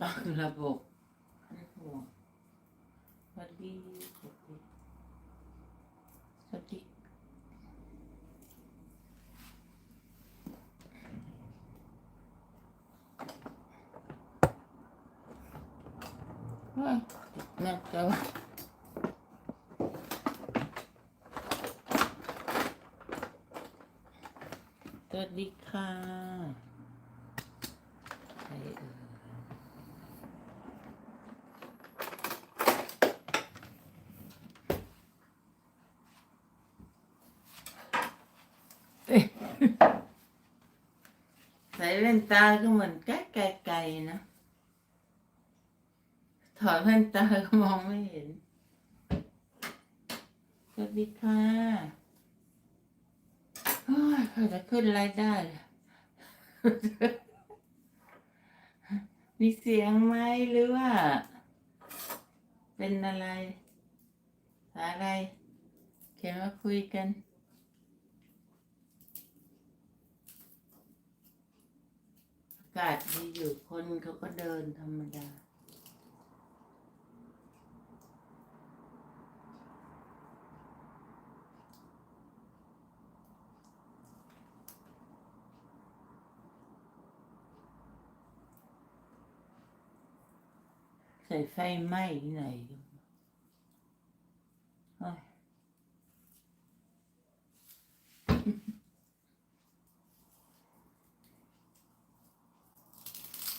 ตั้งระบบไม่ห่วงสวัสดีสวัสดีสวัสดีน่าจะว่าสวัสดีค่ะใครเอ่ย เอ้ย ใส่แว่นตาก็เหมือนใกล้ไกลๆนะถอดแว่นตาก็มองไม่เห็น สวัสดีค่ะโอ้ยเขาจะขึ้นไรายได้ มีเสียงไหมหรือว่า เป็นอะไร อะไร เขียนมาคุยกัน อา กาศดีอยู่คนเขาก็เดินธรรมดา ใส่ไฟไหม้ที่ไหนกันโอ้ย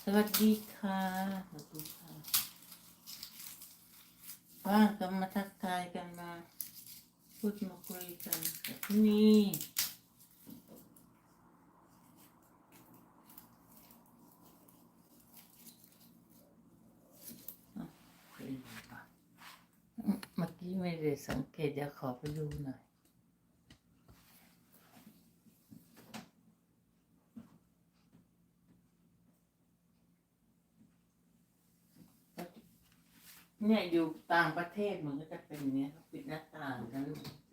ส วัสดีค่ะสวัสดีค่ะว่างก็มาทักทายกันมา พูดมาคุยกันกับที่นี่อะคุยกันก่อนเมื่อกี้ไม่ได้สังเกตเดี๋ยวขอไปดูหน่อย เนี่ยอยู่ต่างประเทศมันก็จะเป็นอย่างเนี้ยเขาปิดหน้าต่างกัน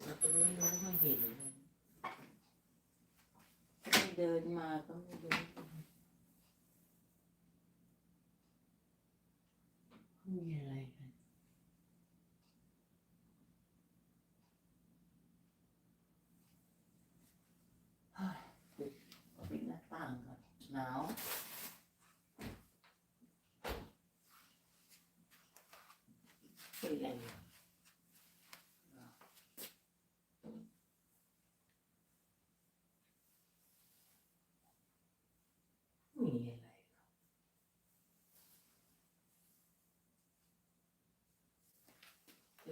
เราก็ไม่รู้ไม่เห็นเลยไม่เดินมาก็ไม่รู้มีอะไรกันปิดปิดหน้าต่างก่อนหนาว เป็นไรอะมีอะไรหรอ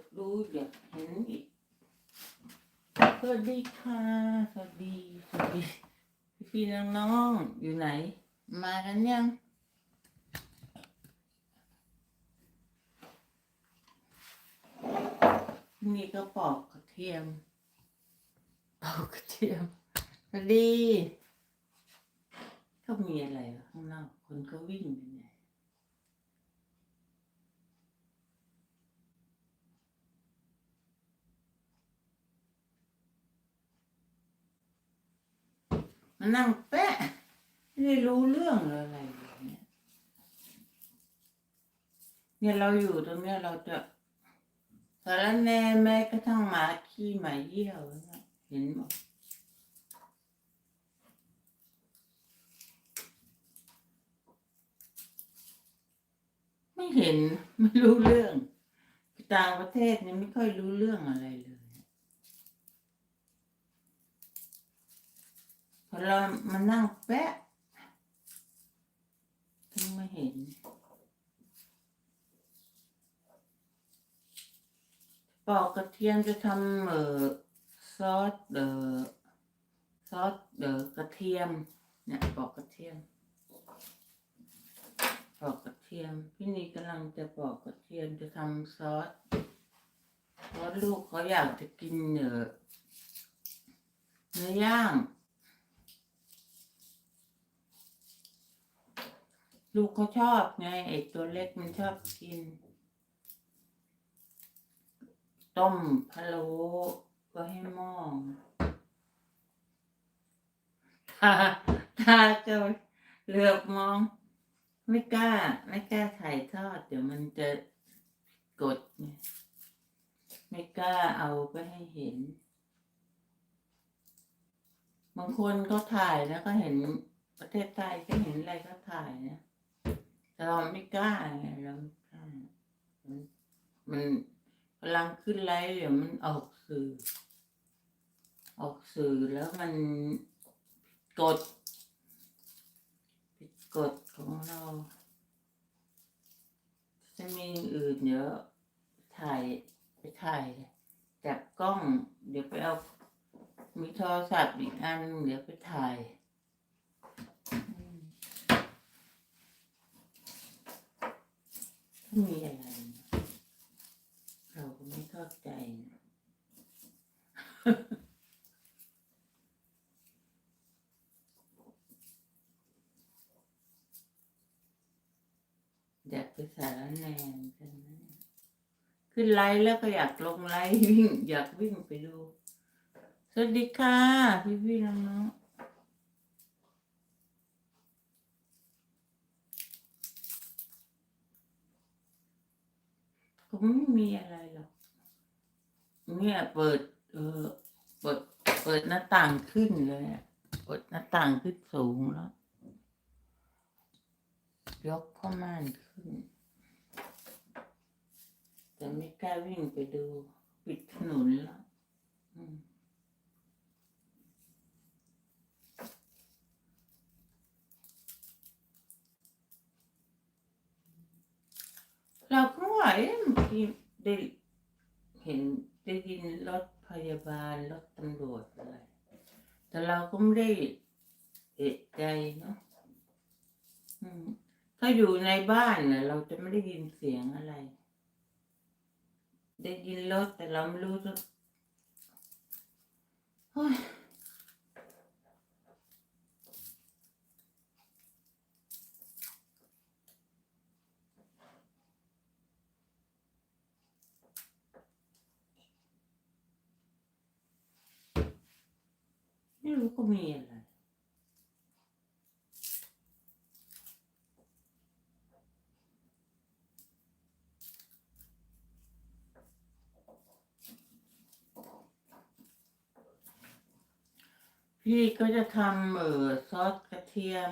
ก อยากรู้อยากเห็นอีกสวัสดีค่ะ สวัสดี สวัสดีพี่ๆน้องๆอยู่ไหน มากันยังนี่ก็ปอกกระเทียมปอกกระเทียมพอดีเขามีอะไรวะข้างนอกคนก็วิ่งไปไหน มานั่งแปะไม่ได้รู้เรื่องเลยอะไรเลยเนี่ยเนี่ยเราอยู่ตรงเนี้ยเราจะสารแน่แม้กระทั่งหมาขี้หมาเยี่ยวเห็นหมดไม่เห็นไม่รู้เรื่องต่างประเทศเนี่ยไม่ค่อยรู้เรื่องอะไรเลย พอเรามานั่งแปะถึงไม่เห็น ปอกกระเทียมจะทำเอ่อซอสเอ่อซอสเอ่อกระเทียม เนี่ยปอกกระเทียมปอกกระเทียม พี่นีกำลังจะปอกกระเทียมจะทำซอสเพราะลูกเขาอยากจะกินเอ่อเนื้อย่าง ลูกเขาชอบไงไอ้ตัวเล็กมันชอบกิน ต้มพะโล้ก็ให้ม้อตาตาก็เหลือบมอง ไม่กล้า ไม่กล้าถ่ายทอด เดี๋ยวมันจะกดไงไม่กล้าเอาไปให้เห็น บางคนก็ถ่ายแล้วก็เห็นประเทศไทยก็เห็นอะไรก็ถ่ายนะ เราไม่กล้าไงเราไม่กล้ามันมันกำลังขึ้นไลฟ์เดี๋ยวมันออกสื่อ ออกสื่อแล้วมันกดผิดกฎของเรา จะมีอื่นเดี๋ยวถ่ายไปถ่ายจับกล้อง เดี๋ยวไปเอามีโทรศัพท์อีกอัน เดี๋ยวไปถ่ายอืมถ้า มีอะไร เราก็ไม่เข้าใจนะอยากไปสารแหนกันนะขึ้นไลฟ์แล้วก็อยากลงไลฟ์วิ่ง อยากวิ่งไปดู สวัสดีค่ะ พี่พี่น้องน้องก็ไม่มีอะไรหรอกเนี่ยเปิด เออเปิด เปิดหน้าต่างขึ้นเลยอะเปิดหน้าต่างขึ้นสูงแล้ว ยกผ้าม่านขึ้น แต่ไม่กล้าวิ่งไปดู ปิดถนนแล้วเราก็ว่าเอ๊ะ ได้เห็นได้ยินรถพยาบาลรถตำรวจอะไร แต่เราก็ไม่ได้เอะใจเนาะถ้าอยู่ในบ้านน่ะเราจะไม่ได้ยินเสียงอะไร ได้ยินรถแต่เราไม่รู้จะโอ้ยไม่รู้ ก็มีอะไรพี่ก็จะทำเออซอสกระเทียม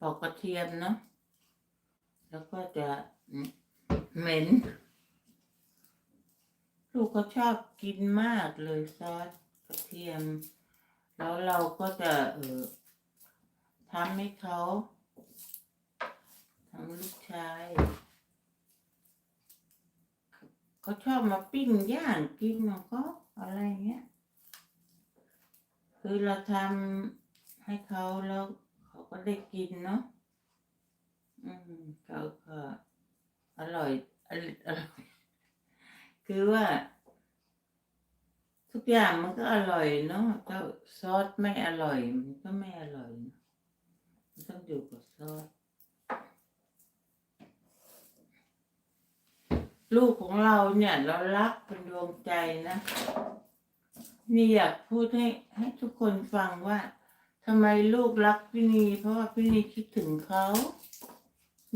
ปอกกระเทียมเนาะแล้วก็จะเหม็น ลูกเขาชอบกินมากเลยซอสกระเทียม แล้วเราก็จะเออทำให้เขาทำลูกชายเขาชอบมาปิ้งย่างกินของเขาอะไรเงี้ยคือเราทำให้เขาแล้วเขาก็ได้กินเนาะอืมเขาก็อร่อยอร่อยอร่อยคือว่า ทุกอย่างมันก็อร่อยเนาะถ้าซอสไม่อร่อย มันก็ไม่อร่อยนะมันต้องอยู่กับซอสลูกของเราเนี่ยเรารักเป็นดวงใจนะนี่อยากพูดให้ให้ทุกคนฟังว่าทำไมลูกรักพี่นีเพราะว่าพี่นีคิดถึงเขา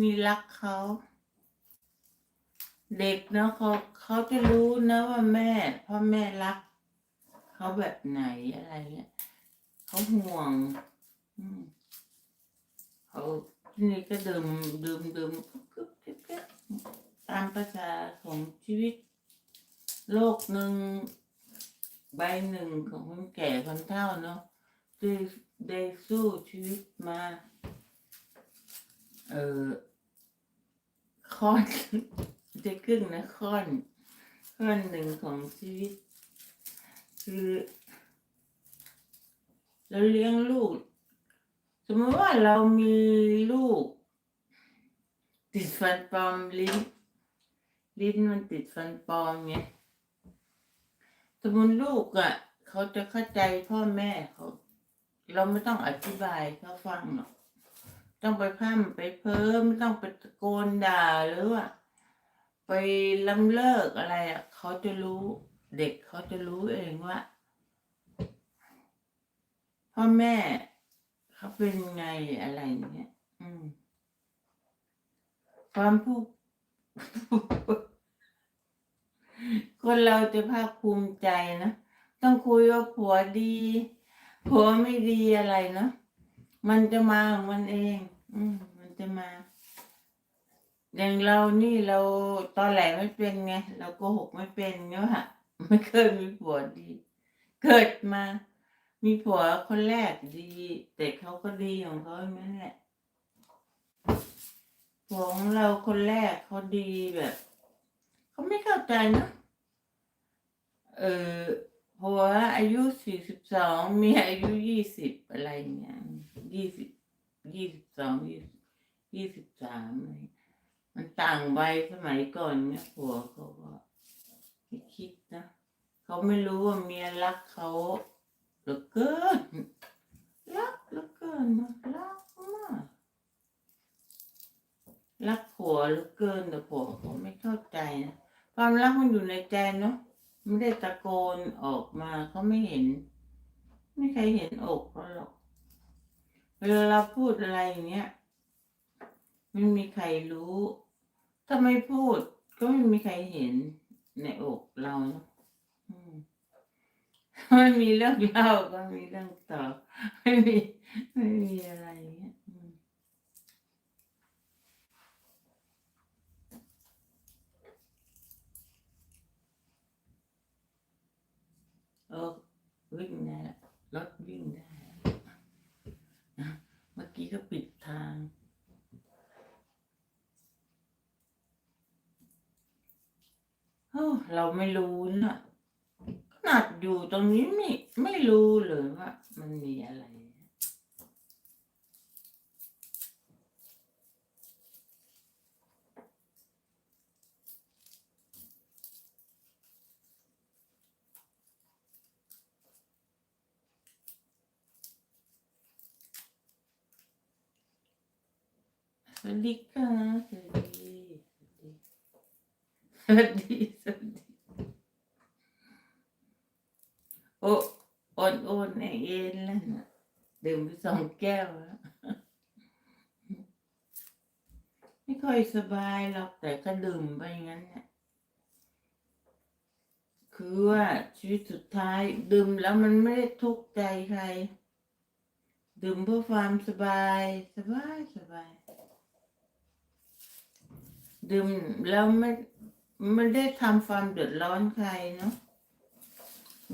มีรักเขา เด็กเนาะเขาเขาจะรู้นะว่าแม่พ่อแม่รัก เขาแบบไหนอะไรเงี้ยเขาห่วงเขาพี่นีก็ดื่มดื่มดื่มกึ๊บกึ๊บกึ๊บกึ๊บตามภาษาของชีวิต โลกหนึ่งใบหนึ่งของคนแก่คนเฒ่าเนาะได้ได้สู้ชีวิตมา เออค่อนจะครึ่งนะค่อนค่อนหนึ่งของชีวิต คือเราเลี้ยงลูก สมมติว่าเรามีลูก ติดฟันปลอมลิ้น ลิ้นมันติดฟันปลอมไงสมมติลูกอะ เขาจะเข้าใจพ่อแม่เขา เราไม่ต้องอธิบายเขาฟังหรอกต้องไปพร่ำไปเพ้อไม่ต้องไปตะโกนด่าหรือว่าไปล้ำเลิกอะไรอะ เขาจะรู้ เด็กเขาจะรู้เองว่าพ่อแม่เขาเป็นไงอะไรอย่างเงี้ย อืม ความผู้คนเราจะภาคภูมิใจนะต้องคุยว่าผัวดีผัวไม่ดีอะไรเนาะมันจะมาของมันเอง อืม มันจะมา อย่างเรานี่เราตอนแหลไม่เป็นไง เราโกหกไม่เป็นเนาะ ไม่เคยมีผัวดี เกิดมา มีผัวคนแรกดี แต่เขาก็ดีของเขาอย่างนั้นแหละผัวของเราคนแรกเขาดีแบบเขาไม่เข้าใจนะเออผัวอายุสี่สิบสองเมียอายุยี่สิบอะไรเงี้ยยี่สิบยี่สิบสองยี่ยี่สิบสามอะไรมันต่างวัยสมัยก่อนเนี่ยผัวเขาก็ ไม่คิดนะ เขาไม่รู้ว่าเมียรักเขาเหลือเกิน รักเหลือเกินนะรักมาก รักผัวเหลือเกินแต่ผัวเขาไม่เข้าใจนะ ความรักมันอยู่ในใจเนาะ ไม่ได้ตะโกนออกมาเขาไม่เห็น ไม่ใครเห็นอกเขาหรอก เวลาเราพูดอะไรอย่างเงี้ยไม่มีใครรู้ ถ้าไม่พูดก็ไม่มีใครเห็น ในอกเราเนอะไม่มีเรื่องเล่าก็มีเรื่องต่อไม่มีไม่มีอะไรเงี้ยอืมเออวิ่งได้รถวิ่งได้ เมื่อกี้ก็ปิดทาง เอ้าเราไม่รู้นะขนาดอยู่ตรงนี้ไม่ไม่รู้เลยว่า มันมีอะไรสวัสดีค่ะส วัสดีสวัสดีสวัสดีโอ้โอนโอนในเอ็นแล้วนะดื่มไปสองแก้วแล้วไม่ค่อยสบายหรอกแต่ก็ดื่มไปงั้นเนี่ยคือว่าชีวิตสุดท้ายดื่มแล้วมันไม่ได้ทุกข์ใจใคร ดื่มเพื่อความสบายสบายสบายดื่มแล้วไม่ ไม่ได้ทำความเดือดร้อนใครเนาะ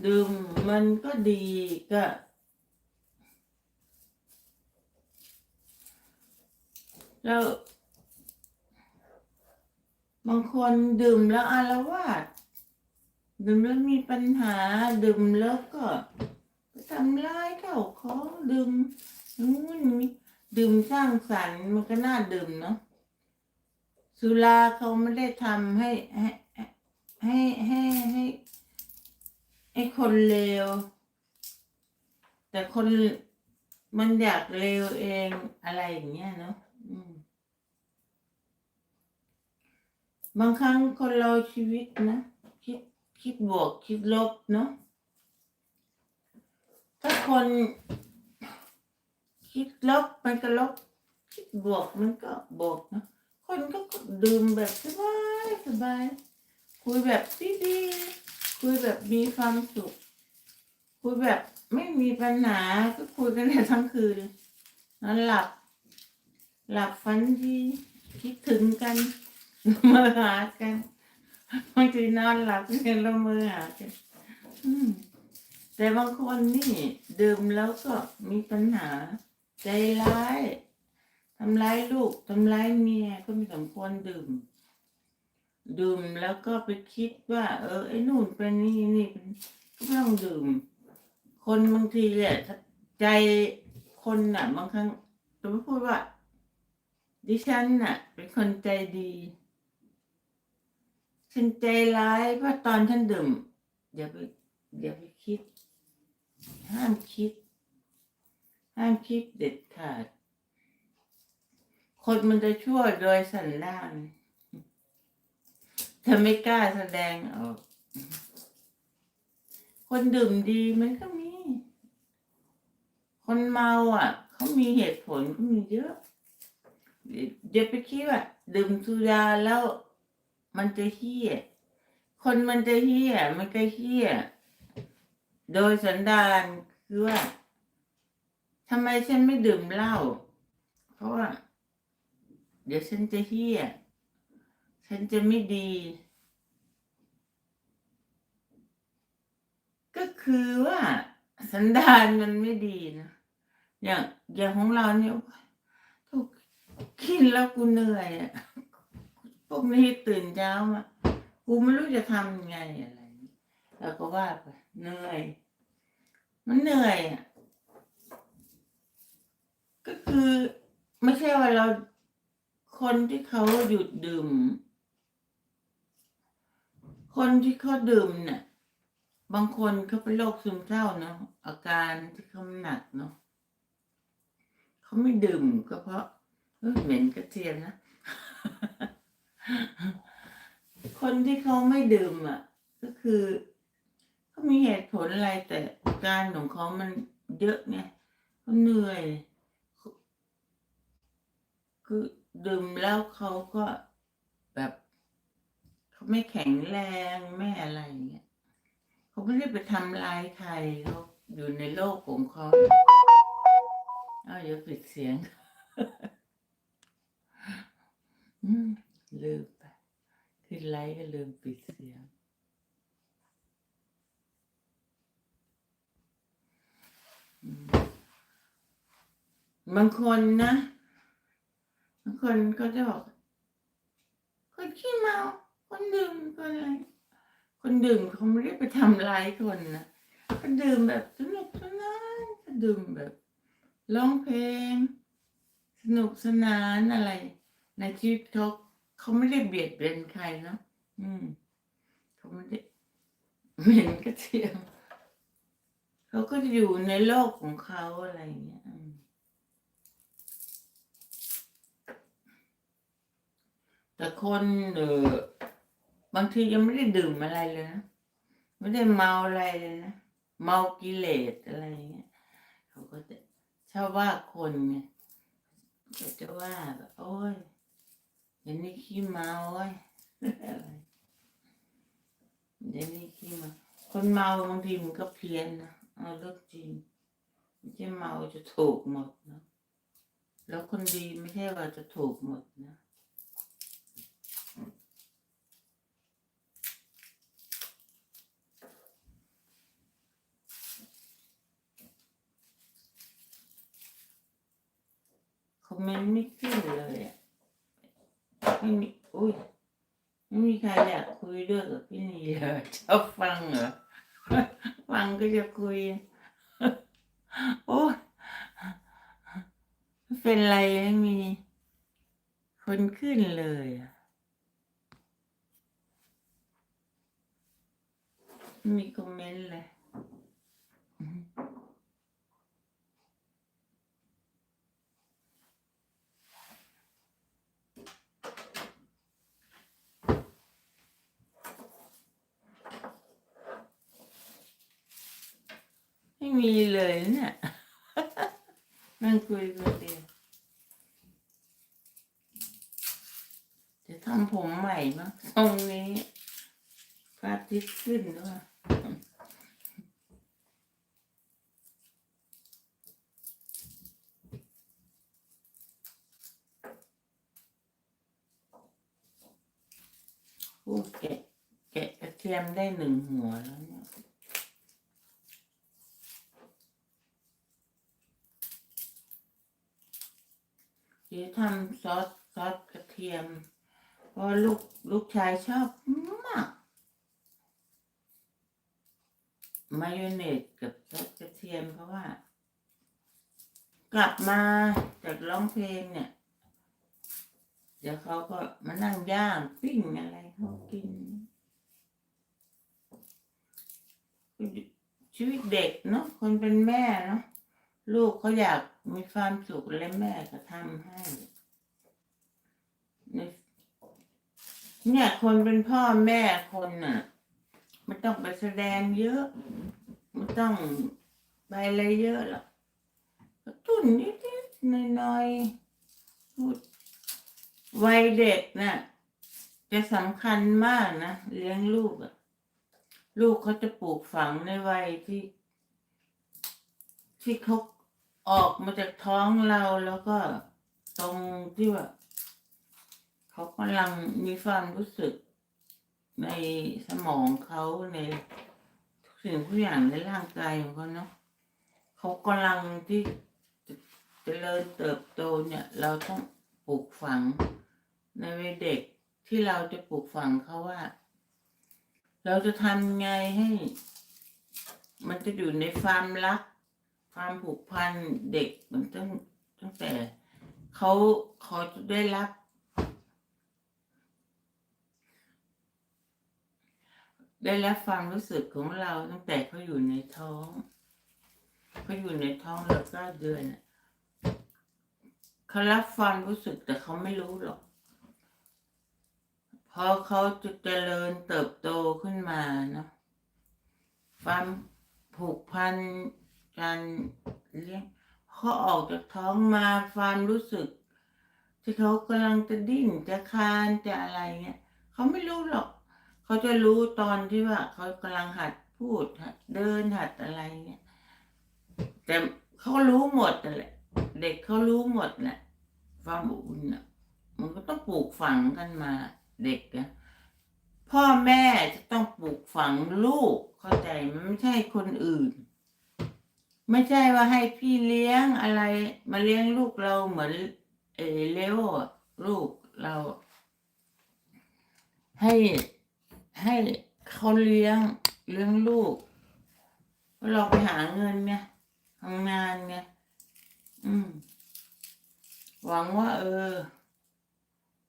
ดื่มมันก็ดีก็แล้วบางคนดื่มแล้วอารวาสดื่มแล้วมีปัญหาดื่มแล้วก็ทำร้ายเข้าของดื่มนู้นดื่มสร้างสรรค์มันก็น่าดื่มเนาะ สุราเขาไม่ได้ทำให้ให้ให้ให้ให้ให้คนเลว แต่คนมันอยากเลวเองอะไรอย่างเงี้ยเนาะบางครั้งคนเราชีวิตนะ คิดคิดบวกคิดลบเนาะถ้าคนคิดลบมันก็ลบ คิดบวกมันก็บวกเนาะ คนก็ดื่มแบบสบายสบายคุยแบบดีๆคุยแบบมีความสุข คุยแบบไม่มีปัญหาก็คุยกันได้ทั้งคืนนอนหลับ หลับฝันดีคิดถึงกันเมื่อหากันบางทีนอนหลับกันแล้วเมื่อหากันแต่บางคนนี่ดื่มแล้วก็มีปัญหาใจร้าย ทำร้ายลูกทำร้ายเมียก็ไม่สมควรดื่ม ดื่มแล้วก็ไปคิดว่า เออไอ้นู่นเป็นนี่นี่เป็นก็ไม่ต้องดื่ม คนบางทีเนี่ยใจคนน่ะ บางครั้งจะไม่พูดว่า ดิฉันน่ะ เป็นคนใจดีฉันใจร้ายเพราะตอนฉันดื่มอย่าไปอย่าไปคิด ห้ามคิด ห้ามคิดเด็ดขาด คนมันจะชั่วโดยสันดานจะไม่กล้าแสดงออกคนดื่มดีมันก็มี คนเมาอะ เขามีเหตุผลก็มีเยอะอย่าไปคิดว่าดื่มสุราแล้ว มันจะเฮี้ย คนมันจะเฮี้ย มันก็เฮี้ย โดยสันดานคือว่าทำไมฉันไม่ดื่มเหล้าเพราะว่า เดี๋ยวฉันจะเฮี้ย ฉันจะไม่ดี ก็คือว่า สันดานมันไม่ดีนะอย่างอย่างของเราเนี่ยถูกกินแล้วกูเหนื่อยอะพวกนี้ตื่นเช้ามากูไม่รู้จะทำยังไงอะไรเราก็ว่าไปเหนื่อย มันเหนื่อยอะก็คือไม่ใช่ว่าเรา คนที่เขาหยุดดื่ม คนที่เขาดื่มเนี่ยบางคนเขาเป็นโรคซึมเศร้าเนาะอาการที่เขาหนักเนาะเขาไม่ดื่มก็เพราะเหม็นกระเทียมนะ คนที่เขาไม่ดื่มอะ ก็คือเขามีเหตุผลอะไรแต่การของเขามันเยอะไงเขาเหนื่อย คือ ดื่มแล้วเขาก็แบบเขาไม่แข็งแรงไม่อะไรอย่างเงี้ยเขาไม่ได้ไปทำลายใครเขาอยู่ในโลกของเขาอ้าวเดี๋ยวปิดเสียงอืมลืมไปขึ้นไลฟ์ก็ลืมปิดเสียง บางคนนะ คนก็จะบอกคนขี้เมา คนดื่มคนอะไร คนดื่มเขาไม่ได้ไปทำร้ายคนนะเขาดื่มแบบสนุกสนานเขาดื่มแบบร้องเพลง สนุกสนานอะไร ในชีวิตเขาเขาไม่ได้เบียดเบียนใครเนาะอืมเขาไม่ได้เหม็นกระเทียมเขาก็อยู่ในโลกของเขาอะไรอย่างเงี้ย แต่คนเออบางทียังไม่ได้ดื่มอะไรเลยนะไม่ได้เมาอะไรเลยนะเมากิเลสอะไรอย่างเงี้ยเขาก็จะชอบว่าคนไงก็จะว่าแบบโอ้ยเดี๋ยวนี้ขี้เมาเว้ยอะไรเดี๋ยวนี้ขี้เมาคนเมาบางทีมันก็เพี้ยนนะเอาเรื่องจริงไม่ใช่เมาจะถูกหมดนะแล้วคนดีไม่ใช่ว่าจะถูกหมดนะ มเมนต์ไม่ขึ้นเลยอะไม่มีอุ้ยไม่มีใครอยากคุยด้วยกับพี่นีเลยชอบฟังเหรอฟังก็จะคุย โอ้เป็นไรไม่มี คนขึ้นเลยอะไม่มีคอมเมนต์เลย ม่มีเลยเนี่ยนั่งคุยคนเดียวจะทำผมใหม่มั้งตรงนี้พระอาทิตย์ขึ้นด้วยโอ้แกะแกะกระเทียมได้หนึ่งหัวแล้วเนี่ย ดี๋ยวทำซอสซอสกระเทียมเพราะลูกลูกชายชอบมาก มายองเนสกับซอสกระเทียมเพราะว่า กลับมาจากร้องเพลงเนี่ย เดี๋ยวเขาก็มานั่งย่างปิ้งอะไรเขากิน ชีวิตเด็กเนาะคนเป็นแม่เนาะลูกเขาอยาก มีความสุขและแม่ก็ทำให้ เนี่ยคนเป็นพ่อแม่คนน่ะไม่ต้องไปแสดงเยอะไม่ต้องไปอะไรเยอะหรอกกระตุ้นนิดๆหน่อยๆพูดวัยเด็กน่ะจะสำคัญมากนะ เลี้ยงลูกอะลูกเขาจะปลูกฝังในวัยที่ ที่เขา ออกมาจากท้องเราแล้วก็ตรงที่ว่าเขากำลังมีความรู้สึกในสมองเขาในทุกสิ่งทุกอย่างในร่างกายของเขาเนาะเขากำลังที่จะเจริญเติบโตเนี่ย เราต้องปลูกฝังในวัยเด็กที่เราจะปลูกฝังเขาว่า เราจะทำไงให้ มันจะอยู่ในความรัก ความผูกพันเด็กมันตั้งตั้งแต่เขาเขาได้รับได้รับความรู้สึกของเราตั้งแต่เขาอยู่ในท้องเขาอยู่ในท้องเราเก้าเดือนเขารับความรู้สึกแต่เขาไม่รู้หรอกพอเขาจะเจริญเติบโตขึ้นมาเนาะความผูกพัน การเลี้ยงเขาออกจากท้องมาความรู้สึก ที่เขากำลังจะดิ้นจะคลานจะอะไรเงี้ยเขาไม่รู้หรอก เขาจะรู้ตอนที่ว่าเขากำลังหัดพูดหัดเดินหัดอะไรเงี้ยแต่เขารู้หมดแหละ เด็กเขารู้หมดแหละความอบอุ่นอะมันก็ต้องปลูกฝังกันมาเด็กนะพ่อแม่จะต้องปลูกฝังลูกเข้าใจมันไม่ใช่คนอื่น ไม่ใช่ว่าให้พี่เลี้ยงอะไร มาเลี้ยงลูกเราเหมือน เอเลโอลูกเรา ให้ให้เขาเลี้ยงเลี้ยงลูกเราไปหาเงินไงทำงานไงอืม หวังว่า เออ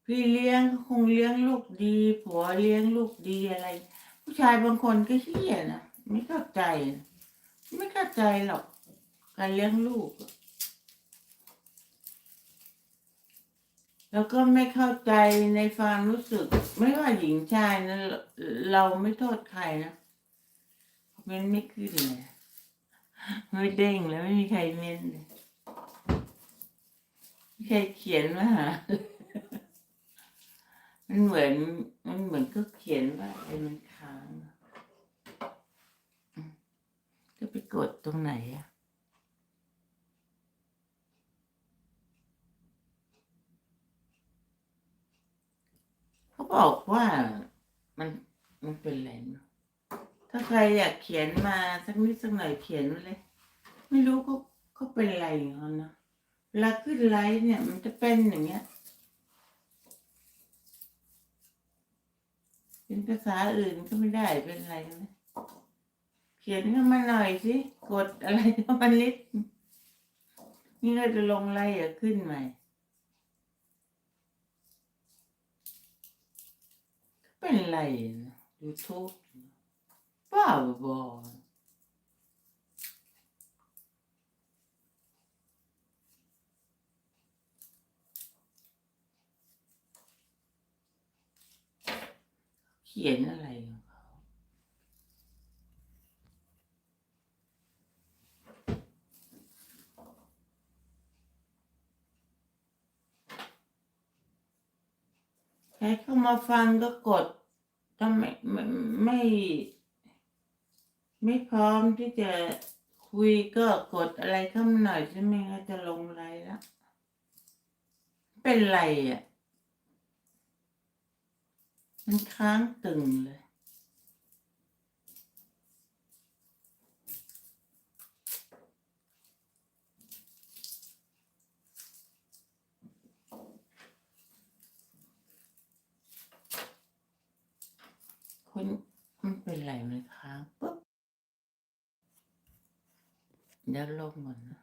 พี่เลี้ยงก็คงเลี้ยงลูกดีผัวเลี้ยงลูกดีอะไร ผู้ชายบางคนก็เฮี้ยนะไม่เข้าใจนะ ไม่เข้าใจหรอก การเลี้ยงลูก แล้วก็ไม่เข้าใจในความรู้สึก ไม่ว่าหญิงชายนะเราไม่โทษใครนะเม้นไม่ขึ้นเลยไม่เด้งแล้วไม่มีใครเม้นเลยไม่ใครเขียนมาหามันเหมือนมันเหมือนก็เขียนว่าไอ้มันค้างอะอืม จะไปกดตรงไหนอะเขาบอกว่ามันมันเป็นอะไรเนะถ้าใครอยากเขียนมาสักนิดสักหน่อยเขียนมาเลย ไม่รู้เขาเขาเป็นอะไรของเขานะเวลาขึ้นไลฟ์เนี่ยมันจะเป็นอย่างเงี้ย เป็นภาษาอื่นก็ไม่ได้เป็นอะไรนะ ขียนเข้ามาหน่อยสิ กดอะไรเข้ามาลิดนี่เราจะลงไล่อะขึ้นใหม่ เป็นไรนะยูทูบบ้าบอเขียนอะไรของเขา ใครเข้ามาฟังก็กดถ้าไม่ไม่ไม่ ไม่พร้อมที่จะคุยก็กดอะไรเข้ามาหน่อยใช่ไหมคะจะลงไลน์แล้วเป็นไรอะ มันค้างตึงเลย คนมันเป็นไรไหมคะปุ๊บเดี๋ยวลงก่อนนะ